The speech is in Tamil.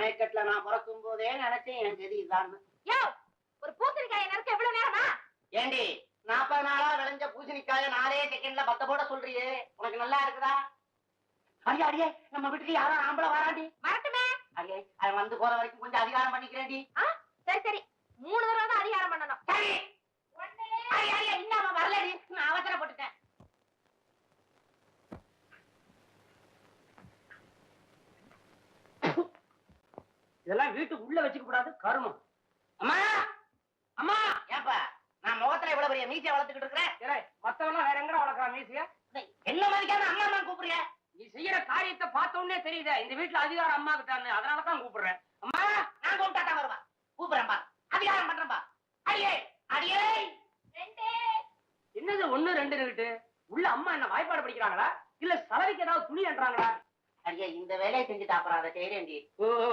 சமயக்கட்டுல நான் பிறக்கும் போதே நினைச்சேன் என் கதி இதான் ஒரு பூசணிக்காயை நறுக்க எவ்வளவு நேரமா? ஏண்டி நாற்பது நாளா விளைஞ்ச பூசணிக்காய நாலே செகண்ட்ல பத்த போட சொல்றியே. உனக்கு நல்லா இருக்குதா? அடியே அடியே நம்ம வீட்டுக்கு யாரும் ஆம்பளை வராண்டி. வரட்டுமே. அடியே அவன் வந்து போற வரைக்கும் கொஞ்சம் அதிகாரம் பண்ணிக்கிறேன்டி. ஆ, சரி சரி மூணு தடவை தான் அதிகாரம் பண்ணணும் சரி அடியே அடியே இன்னும் அவன் வரலடி நான் அவசரப்பட்டுட்டேன் இதெல்லாம் வீட்டுக்கு உள்ள வச்சுக்க கூடாது கருமம். அம்மா அம்மா ஏப்பா நான் முகத்துல இவ்வளவு பெரிய மீசை வளர்த்துக்கிட்டு இருக்கிறேன். ஏலே, மத்தவன்லாம் வேற எங்க வளர்க்குறான் மீசிய? டேய், என்ன மதிக்காம அம்மா அம்மா கூப்பிடுறிய நீ செய்யற காரியத்தை பார்த்த உடனே தெரியுதே இந்த வீட்டுல அதிகாரம் அம்மா கிட்டான்னு. அதனால தான் கூப்பிடுறேன். அம்மா நான் கூப்பிட்டா தான் வருவா. கூப்பிடுறேன்பா அதிகாரம் பண்றேன்பா அடியே. அடியே என்னது ஒண்ணு ரெண்டு கிட்டு உள்ள அம்மா என்ன வாய்ப்பாடு படிக்கிறாங்களா? இல்ல சலவைக்கு ஏதாவது துணி என்றாங்களா அடியே இந்த வேலையை செஞ்சுட்டு அப்புறம் அதை செய்யறேன்டி. ஓ.